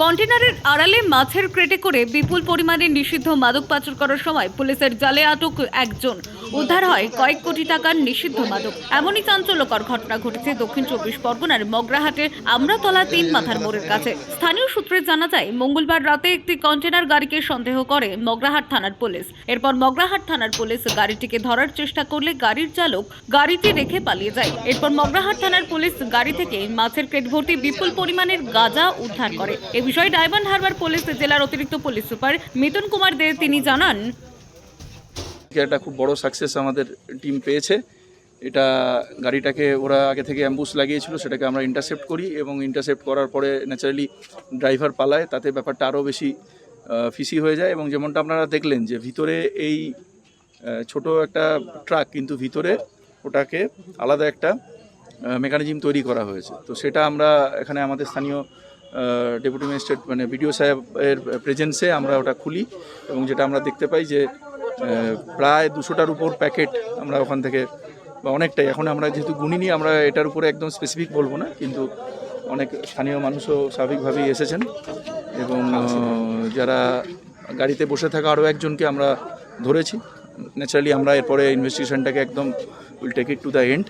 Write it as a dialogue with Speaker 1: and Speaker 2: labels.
Speaker 1: কন্টেনারের আড়ালে মাছের ক্রেটে করে বিপুল পরিমাণে নিষিদ্ধ মাদক পাচার করার সময় পুলিশের জালে আটক একজন। উদ্ধার হয় কয়েক কোটি টাকার নিষিদ্ধ মাদক। এমনই চাঞ্চল্যকর ঘটনা ঘটেছে দক্ষিণ চব্বিশ পরগনার মগরাহাটের আমরাতলা তিন মাথার মোড়ের কাছে। স্থানীয় সূত্রে জানা যায়, মঙ্গলবার রাতে একটি কন্টেনার গাড়িকে সন্দেহ করে মগরাহাট থানার পুলিশ। এরপর মগরাহাট থানার পুলিশ গাড়িটিকে ধরার চেষ্টা করলে গাড়ির চালক গাড়িটি রেখে পালিয়ে যায়। এরপর মগরাহাট থানার পুলিশ গাড়ি থেকে মাছের ক্রেট ভর্তি বিপুল পরিমাণের গাঁজা উদ্ধার করে। বিষয়ে ডায়মন্ড হারবার পুলিশ জেলার অতিরিক্ত পুলিশ সুপার মিথুন কুমার দে তিনি জানান।
Speaker 2: একটা খুব বড় সাকসেস আমাদের টিম পেয়েছে। এটা গাড়িটাকে ওরা আগে থেকে অ্যাম্বুস লাগিয়েছিল, সেটাকে আমরা ইন্টারসেপ্ট করি এবং ইন্টারসেপ্ট করার পরে ন্যাচারালি ড্রাইভার পালায়, তাতে ব্যাপারটা আরও বেশি ফিসি হয়ে যায় এবং যেমনটা আপনারা দেখলেন যে ভিতরে এই ছোট একটা ট্রাক কিন্তু ভিতরে ওটাকে আলাদা একটা মেকানিজম তৈরি করা হয়েছে। তো সেটা আমরা এখানে আমাদের স্থানীয় ডেপুটি ম্যাজিস্ট্রেট মানে বিডিও সাহেবের প্রেজেন্সে আমরা ওটা খুলি এবং যেটা আমরা দেখতে পাই যে প্রায় দুশোটার উপর প্যাকেট আমরা ওখান থেকে, বা অনেকটাই। এখন আমরা যেহেতু গুনিনি আমরা এটার উপরে একদম স্পেসিফিক বলব না, কিন্তু অনেক স্থানীয় মানুষও স্বাভাবিকভাবেই এসেছেন এবং যারা গাড়িতে বসে থাকা আরও একজনকে আমরা ধরেছি। ন্যাচারালি আমরা এরপরে ইনভেস্টিগেশনটাকে একদম will take it to the end